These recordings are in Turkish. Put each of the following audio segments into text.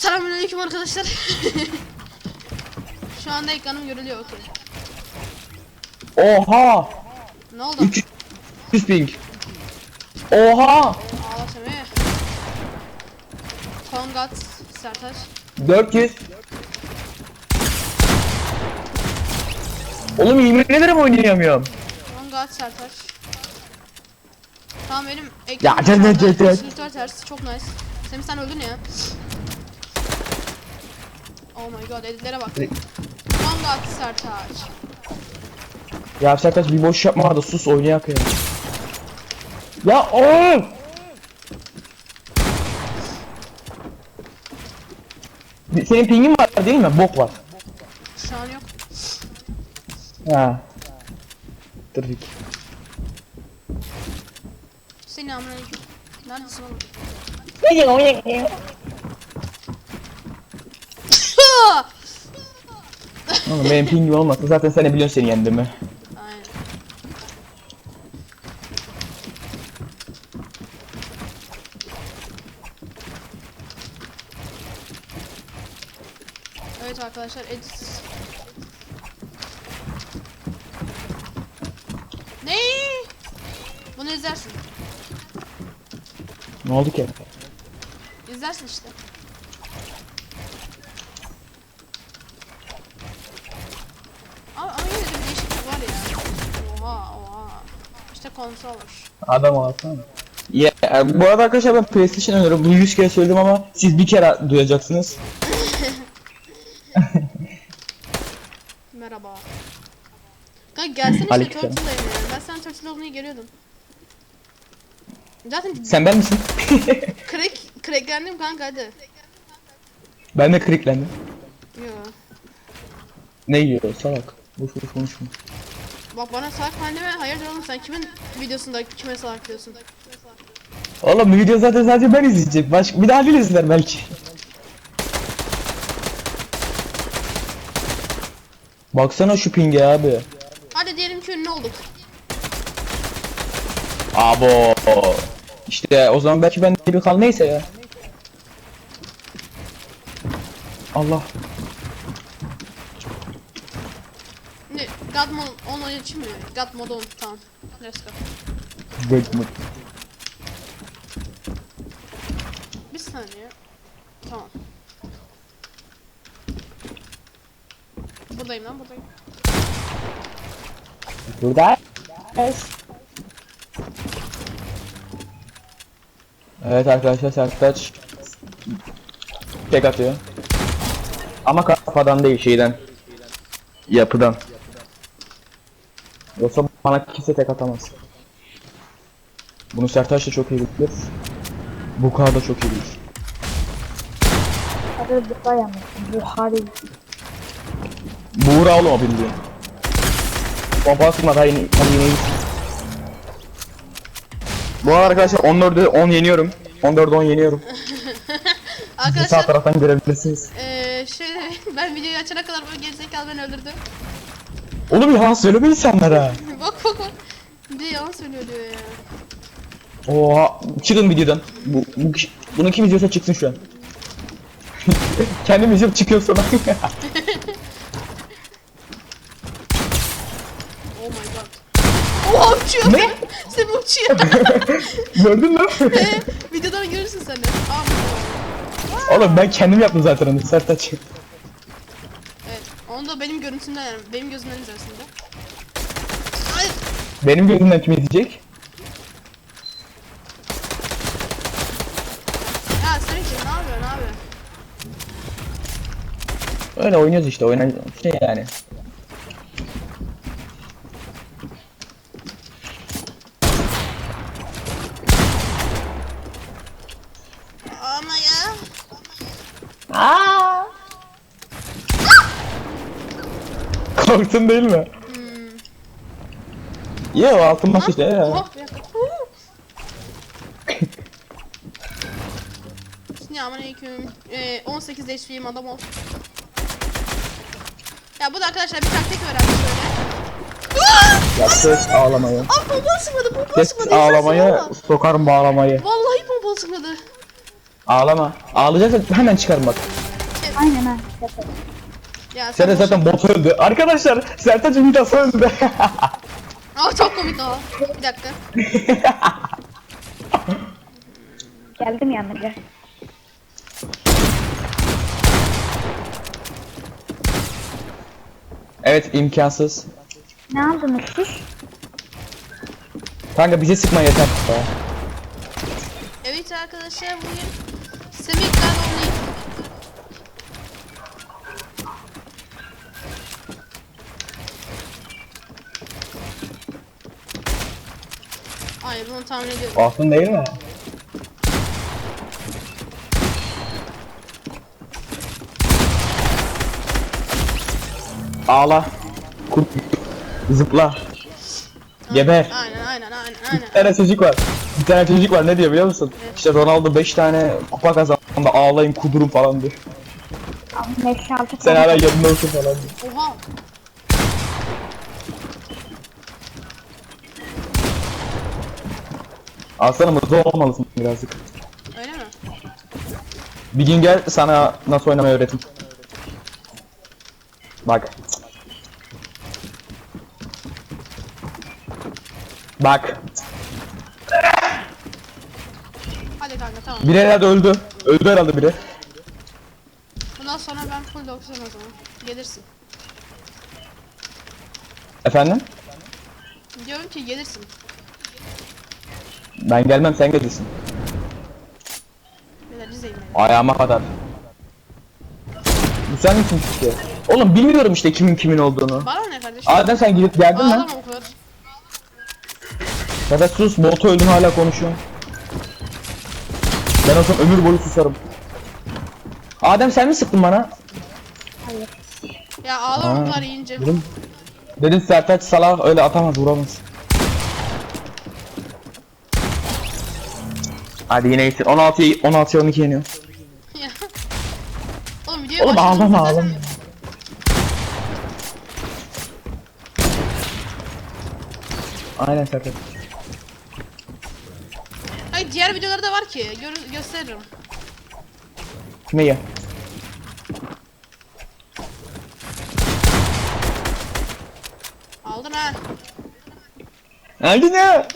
Selamünaleyküm arkadaşlar. Şu anda ekranım görülüyor okey. Oha! Ne oldu? 300 ping. Oha! Ağla Semih. Kongat, Sertaç. 400. Oğlum yemin ederim oynayamıyorum. Kongat, Sertaç. Tamam benim Ya, ekranım gel, gel, gel. Sülütör ters çok nice. Semih sen öldün ya. Oh my god editlere bak. Kongat, Sertaç. Ya Sertaç bir boş yapma da sus oynayak ya. Ya oğlum! Senin pingin var değil mi? Bok var. Şu an yok. Ha. Trafik. Selamünaleyküm. Neredesin oğlum? Oğlum benim pingim olmasa zaten sen de biliyorsun seni yendiğimi. Aynen. Evet arkadaşlar edit. Ne? Bunu izlersin. Ne oldu ki? İzlersin işte. Ama, ama yine de bir değişiklik var ya. Oha oha. İşte controller. Adam alsana. Ya bu arada arkadaşlar ben PlayStation oynuyorum. Bunu 100 kere söyledim ama siz bir kere duyacaksınız. Merhaba. Kanka gelsene işte Aleykümselam. Turtle'dayım. Ben sen Turtle olmayı geliyordum. Zaten Sen ben misin? crack, cracklendim kanka hadi. ben de kriklendim. Yo. Ne yiyor salak? Boş boş konuşma. Bak bana salak falan deme. Hayırdır oğlum sen kimin videosunda kime salak diyorsun? Oğlum bu video zaten sadece ben izleyecek. Baş... Bir daha bir izler belki. Baksana şu pinge abi. Hadi diyelim ki ünlü olduk. Abo. İşte o zaman belki ben bir kal neyse ya. Allah. Ne? God onu için mi? God mode on tamam. Let's go. Good mood. Bir saniye. Tamam. Buradayım lan buradayım. Burada. Evet arkadaşlar Sertaç tek atıyor. Ama kafadan değil şeyden. Yapıdan. Yoksa bana kimse tek atamaz. Bunu Sertaç da çok iyi bilir. Bu da çok iyi bilir. Adı Bukhari Bukhari. Buğra oğlum o bildiğin. Pompa sıkma daha yeni, daha yeni Bu arada arkadaşlar 14'ü 10 yeniyorum. 14'ü 10 yeniyorum. Sağ Arkadaşlar taraftan görebilirsiniz. eee şey ben videoyu açana kadar bu gerizekalı beni öldürdü. Oğlum yalan söyleme insanlara. bak bak bak. Bir de yalan söylüyor diyor ya. Oha çıkın videodan. Bu, bu kişi- bunu kim izliyorsa çıksın şu an. Kendim izliyorum çıkıyor sonra. Oh my god. Oha uçuyor. Ne? Sen uçuyor. Gördün mü? Videodan görürsün sen de. Aa, Oğlum ben kendim yaptım zaten onu Sertaç. Onu da benim görüntümden yani. Benim gözümden izlersin de. Hayır. Benim gözümden kim izleyecek? Ya sen ki ne yapıyorsun abi? Öyle oynuyoruz işte oyna şey yani. Ama ya. Korktun değil mi? Yo altın maç işte ya. Oh bir dakika. Selamünaleyküm. Ee, 18 HP'yim adam ol. Ya bu da arkadaşlar bir taktik öğrenmiş böyle. Ya ses ağlamayı. Aa pompalı sıkmadı pompalı Ses sıkmadı. ağlamayı valla. sokarım bağlamayı. Vallahi pompalı sıkmadı. Ağlama. Ağlayacaksan hemen çıkarım bak. Aynen ha. Yapalım. Ya Sen de zaten bot öldü. Arkadaşlar Sertaç'ın Midas öldü. Aa çok komik o. Bir dakika. Geldim yanına. evet imkansız. Ne aldınız siz? Kanka bize sıkma yeter. Evet arkadaşlar bugün Semih'le oynayıp Ay bunu tahmin ediyorum. Altın değil mi? Ağla. Kurt. Zıpla. Geber. Aynen aynen aynen Bir aynen. tane çocuk var. Bir tane çocuk var ne diyor biliyor musun? İşte Ronaldo 5 tane kupa kazandı ağlayın kudurum falan diyor. Ama 5 6 Sen hala yanında olsun falan diyor. Oha. Aslanım mutlu olmalısın birazcık. Öyle mi? Bir gün gel sana nasıl oynamayı öğreteyim. Bak. Bak. Hadi kanka tamam. Biri herhalde öldü. Öldü herhalde biri. Bundan sonra ben full 90 o zaman. Gelirsin. Efendim? Diyorum ki gelirsin. Ben gelmem sen gelirsin. Beyler izleyin beni. Ayağıma kadar. Bu sen misin işte? Oğlum bilmiyorum işte kimin kimin olduğunu. Bana ne kardeşim? Adem sen gidip geldin mi? Ağlama o kadar. Ya da sus botu öldün hala konuşuyorsun. Ben o zaman ömür boyu susarım. Adem sen mi sıktın bana? Ya ağlama Aa, o kadar yiyince. Dedim. Dedin Sertaç Salah öyle atamaz vuramaz. Hadi yine iyisin. 16 16 12 yeniyor. Oğlum videoya Oğlum başladım ağlama zaten. ağlama. Aynen Sertaç. Hayır diğer videoları da var ki. Gör gösteririm. Neyi? Aldın ha. Hadi ne?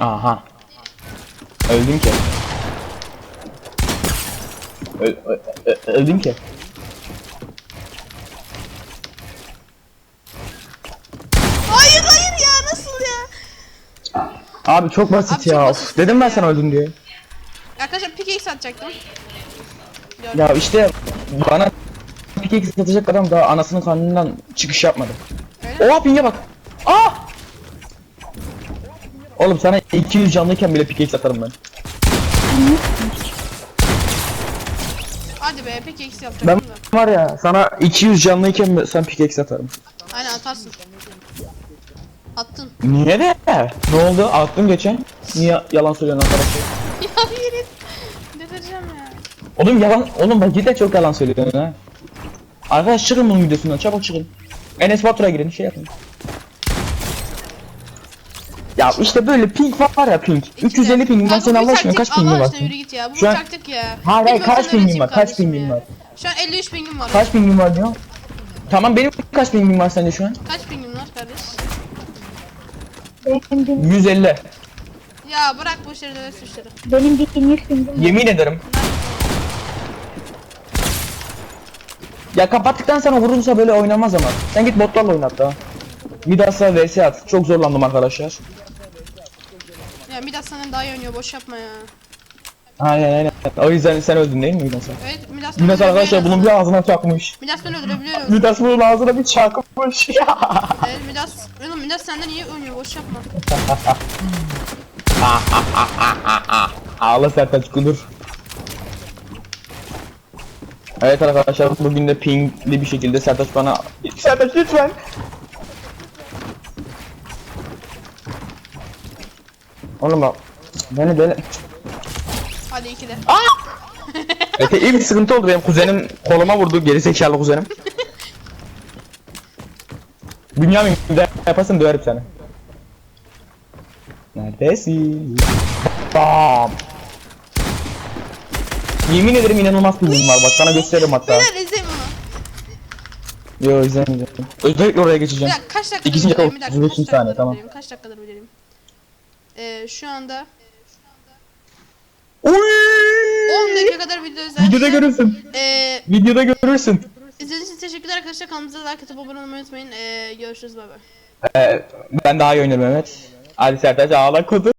Aha. Öldüm ki. Ö ö ö öldüm ki. hayır hayır ya nasıl ya? Abi çok basit Abi çok ya. basit Dedim ben ya. sana öldün diye. Arkadaşlar pickaxe atacaktım. Gördüm. Ya işte bana pickaxe satacak adam daha anasının karnından çıkış yapmadı. Öyle mi? Oha pinge bak. Aa! Oğlum sana 200 canlıyken bile pickaxe atarım ben. Hadi be pickaxe Ben yapacaktım da. var ya sana 200 canlıyken ben- sen pickaxe atarım. Aynen atarsın. Attın. Niye de? Ne oldu? Attım geçen. Niye yalan söylüyorsun arkadaşlar? ya yürü. Delireceğim ya. Oğlum yalan, oğlum bak cidden çok yalan söylüyorsun ha. Arkadaş çıkın bunun videosundan çabuk çıkın. Enes Batur'a girin şey yapın. Ya işte böyle ping var ya ping. 350 pingim var bu Allah aşkına kaç pingin Allah var? aşkına yürü git ya. Bu Şu an- taktik ya. Hayır, hayır, Bir kaç pingin öğreteyim var, kaç kardeşim pingin ya. var? Şu an 53 pingim var. Kaç pingin var diyor? Tamam benim kaç pingim var sence şu an? Kaç pingim var kardeş? Benim bin, 150. Ya bırak bu işleri de suçları. benim bin 100 bindim. Yemin ederim. Ya kapattıktan sonra vurursa böyle oynamaz ama. Sen git botlarla oynat daha. Midas'a vs at. Çok zorlandım arkadaşlar. Ya Midas senden daha iyi oynuyor boş yapma ya. Aynen aynen. O yüzden sen öldün değil mi Midas'a? Evet Midas Midas arkadaşlar bunun bir ağzına çakmış. Midas beni öldürebiliyor. Midas bunun ağzına bir çakmış evet Midas. Oğlum Midas senden iyi oynuyor boş yapma. Ağla Sertaç kudur. Evet arkadaşlar bugün de pingli bir şekilde Sertaç bana Sertaç lütfen Oğlum bak. Beni deli. Hadi ikili. Efe iyi bir sıkıntı oldu benim kuzenim koluma vurdu geri zekalı kuzenim. Bünyamin bir daha yaparsın döverim seni. Neredesin? Bam. Yemin ederim inanılmaz filmim var bak sana gösteririm hatta. Beyler izleyin bunu. Yo izlemeyeceğim. Özellikle oraya Bir geçeceğim. dakika kaç dakikadır videodayım? dakika, Bir dakika 35 kaç saniye, dakikadır tamam. videodayım? Kaç dakikadır videodayım? Ee, şu anda Oy! 10 dakika kadar video izler. Videoda görürsün. Ee, Videoda görürsün. izlediğiniz için teşekkürler arkadaşlar. Kanalımıza like atıp abone olmayı unutmayın. Ee, görüşürüz bay bay. Ee, ben daha iyi oynarım Mehmet. Ali Sertaç ağla kudu.